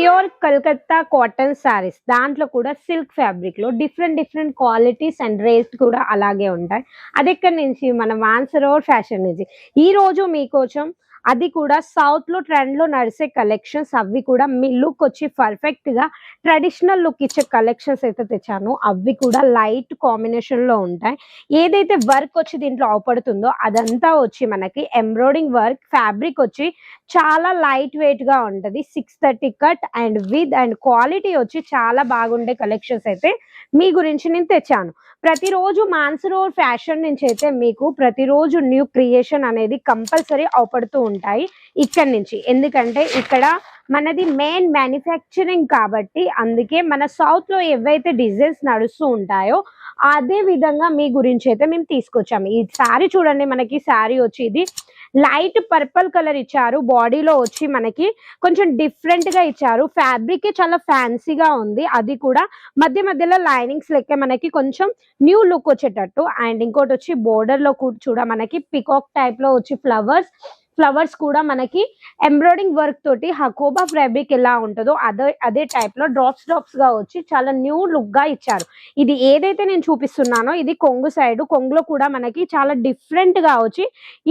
Pure Calcutta cotton saris దాంట్లో కూడా silk ఫ్యాబ్రిక్లో different different qualities and rates కూడా అలాగే ఉంటాయి. అది ఎక్కడి నుంచి? మన వాన్సరోవర్ ఫ్యాషన్ నుంచి. ఈ రోజు మీకోసం అది కూడా సౌత్లో ట్రెండ్లో నడిచే కలెక్షన్స్ అవి కూడా మీ లుక్ వచ్చి పర్ఫెక్ట్గా ట్రెడిషనల్ లుక్ ఇచ్చే కలెక్షన్స్ అయితే తెచ్చాను. అవి కూడా లైట్ కాంబినేషన్లో ఉంటాయి. ఏదైతే వర్క్ వచ్చి దీంట్లో అవపడుతుందో అదంతా వచ్చి మనకి ఎంబ్రాయిడింగ్ వర్క్ ఫ్యాబ్రిక్ వచ్చి చాలా లైట్ వెయిట్గా ఉంటది. Six thirty cut and width and quality వచ్చి చాలా బాగుండే కలెక్షన్స్ అయితే మీ గురించి నేను తెచ్చాను. ప్రతిరోజు మాన్సరోర్ ఫ్యాషన్ నుంచి అయితే మీకు ప్రతిరోజు న్యూ క్రియేషన్ అనేది కంపల్సరీ అవపడుతూ ఉంటాయి ఇక్కడ నుంచి. ఎందుకంటే ఇక్కడ మనది మెయిన్ మ్యానుఫ్యాక్చరింగ్ కాబట్టి అందుకే మన సౌత్లో ఏవైతే డిజైన్స్ నడుస్తూ ఉంటాయో అదే విధంగా మీ గురించి అయితే మేము తీసుకొచ్చాము. ఈ శారీ చూడండి మనకి శారీ వచ్చి ఇది లైట్ పర్పుల్ కలర్ ఇచ్చారు. బాడీలో వచ్చి మనకి కొంచెం డిఫరెంట్గా ఇచ్చారు. ఫ్యాబ్రిక్ చాలా ఫ్యాన్సీగా ఉంది. అది కూడా మధ్య మధ్యలో లైనింగ్స్ లెక్క మనకి కొంచెం న్యూ లుక్ వచ్చేటట్టు. అండ్ ఇంకోటి వచ్చి బోర్డర్లో కూడా చూడ మనకి పికాక్ టైప్లో వచ్చి ఫ్లవర్స్ ఫ్లవర్స్ కూడా మనకి ఎంబ్రాయిడింగ్ వర్క్ తోటి హకోబా ఫ్యాబ్రిక్ ఎలా ఉంటుందో అదే అదే టైప్లో డ్రాప్స్ డ్రాప్స్గా వచ్చి చాలా న్యూ లుక్గా ఇచ్చారు. ఇది ఏదైతే నేను చూపిస్తున్నానో ఇది కొంగు సైడ్ కొంగులో కూడా మనకి చాలా డిఫరెంట్గా వచ్చి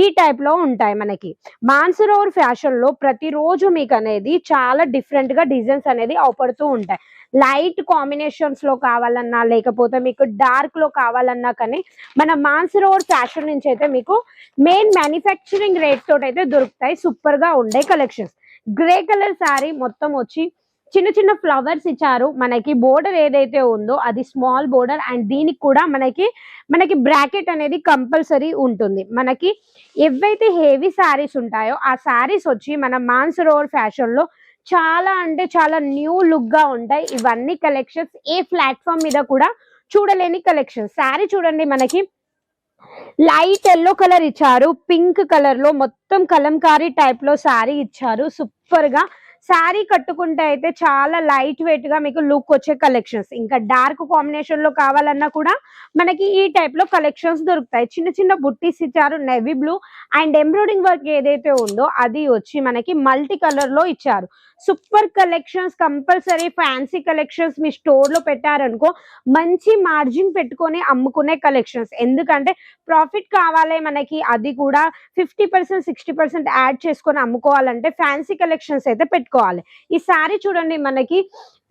ఈ టైప్లో ఉంటాయి మనకి. మాన్సరోవర్ ఫ్యాషన్లో ప్రతిరోజు మీకు అనేది చాలా డిఫరెంట్గా డిజైన్స్ అనేది అవపడుతూ ఉంటాయి. లైట్ కాంబినేషన్స్లో కావాలన్నా లేకపోతే మీకు డార్క్లో కావాలన్నా కానీ మన మాన్సరోవర్ ఫ్యాషన్ నుంచి అయితే మీకు మెయిన్ మ్యానుఫ్యాక్చరింగ్ రేట్ తోటి అయితే దొరుకుతాయి. సూపర్గా ఉండే కలెక్షన్స్ గ్రే కలర్ శారీ మొత్తం వచ్చి చిన్న చిన్న ఫ్లవర్స్ ఇచ్చారు. మనకి బోర్డర్ ఏదైతే ఉందో అది స్మాల్ బోర్డర్ అండ్ దీనికి కూడా మనకి మనకి బ్రాకెట్ అనేది కంపల్సరీ ఉంటుంది. మనకి ఏవైతే హెవీ శారీస్ ఉంటాయో ఆ శారీస్ వచ్చి మన మాన్సరోవర్ ఫ్యాషన్లో చాలా అంటే చాలా న్యూ లుక్గా ఉంటాయి. ఇవన్నీ కలెక్షన్స్ ఏ ప్లాట్ఫామ్ మీద కూడా చూడలేని కలెక్షన్స్ శారీ చూడండి మనకి. లైట్ ఎల్లో కలర్ ఇచ్చారు. పింక్ కలర్లో మొత్తం కలంకారీ టైప్లో శారీ ఇచ్చారు. సూపర్గా శారీ కట్టుకుంటే అయితే చాలా లైట్ వెయిట్గా మీకు లుక్ వచ్చే కలెక్షన్స్. ఇంకా డార్క్ కాంబినేషన్లో కావాలన్నా కూడా మనకి ఈ టైప్లో కలెక్షన్స్ దొరుకుతాయి. చిన్న చిన్న బుట్టీస్ ఇచ్చారు navy blue and embroidering work ఏదైతే ఉందో అది వచ్చి మనకి మల్టీ కలర్లో ఇచ్చారు. Super collections compulsory fancy collections మీ స్టోర్లో పెట్టారనుకో మంచి మార్జిన్ పెట్టుకొని అమ్ముకునే కలెక్షన్స్. ఎందుకంటే ప్రాఫిట్ కావాలి మనకి అది కూడా fifty percent sixty percent add చేసుకొని అమ్ముకోవాలంటే ఫ్యాన్సీ కలెక్షన్స్ అయితే పెట్టుకోవాలి. ఈ సారీ చూడండి మనకి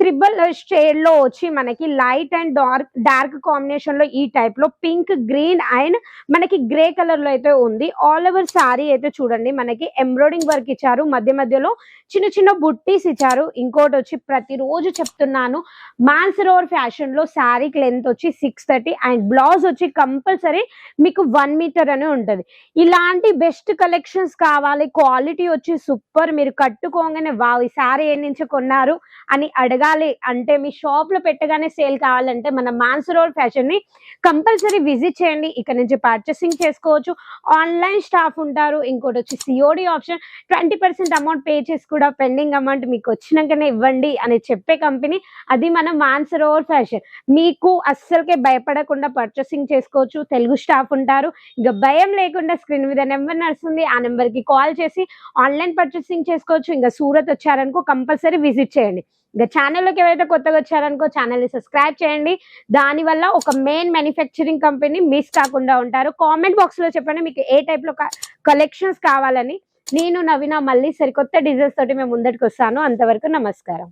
త్రిబుల్ షేడ్లో వచ్చి మనకి లైట్ అండ్ డార్క్ డార్క్ కాంబినేషన్లో ఈ టైప్లో పింక్ గ్రీన్ అండ్ మనకి గ్రే కలర్లో అయితే ఉంది. ఆల్ ఓవర్ సారీ అయితే చూడండి మనకి ఎంబ్రాయిడింగ్ వర్క్ ఇచ్చారు. మధ్య మధ్యలో చిన్న చిన్న బుట్టీస్ ఇచ్చారు. ఇంకోటి వచ్చి ప్రతిరోజు చెప్తున్నాను మాన్సరోవర్ ఫ్యాషన్లో శారీ లెంత్ వచ్చి సిక్స్ థర్టీ అండ్ బ్లౌజ్ వచ్చి కంపల్సరీ మీకు వన్ మీటర్ అని ఉంటుంది. ఇలాంటి బెస్ట్ కలెక్షన్స్ కావాలి క్వాలిటీ వచ్చి సూపర్ మీరు కట్టుకోగానే వావ్ ఈ శారీ ఏ నుంచి కొన్నారు? అని అడగాలి అంటే మీ షాప్లో పెట్టగానే సేల్ కావాలంటే మన మాన్సరోవర్ ఫ్యాషన్ని కంపల్సరీ విజిట్ చేయండి. ఇక్కడ నుంచి పర్చేసింగ్ చేసుకోవచ్చు. ఆన్లైన్ స్టాఫ్ ఉంటారు. ఇంకోటి వచ్చి COD option twenty percent amount pay చేసి కూడా పెండింగ్ అమౌంట్ మీకు వచ్చినాకనే ఇవ్వండి అని చెప్పే కంపెనీ అది మన మాన్సరోవర్ ఫ్యాషన్. మీకు అస్సలకే భయపడకుండా పర్చేసింగ్ చేసుకోవచ్చు. తెలుగు స్టాఫ్ ఉంటారు. ఇంకా భయం లేకుండా స్క్రీన్ మీద నెంబర్ నడుస్తుంది. ఆ నెంబర్కి కాల్ చేసి ఆన్లైన్ పర్చేసింగ్ చేసుకోవచ్చు. ఇంకా సూరత్ వచ్చారనుకో కంపల్సరీ విజిట్ చేయండి. ఇంకా ఛానల్లోకి ఎవరైతే కొత్తగా వచ్చారనుకో ఛానల్ని సబ్స్క్రైబ్ చేయండి. దానివల్ల ఒక మెయిన్ మ్యానుఫ్యాక్చరింగ్ కంపెనీ మిస్ కాకుండా ఉంటారు. కామెంట్ బాక్స్లో చెప్పండి మీకు ఏ టైప్లో కలెక్షన్స్ కావాలని. నేను నవీన మళ్ళీ సరికొత్త డిజైన్స్ తోటి మేము ముందటికి వస్తాను అంతవరకు నమస్కారం.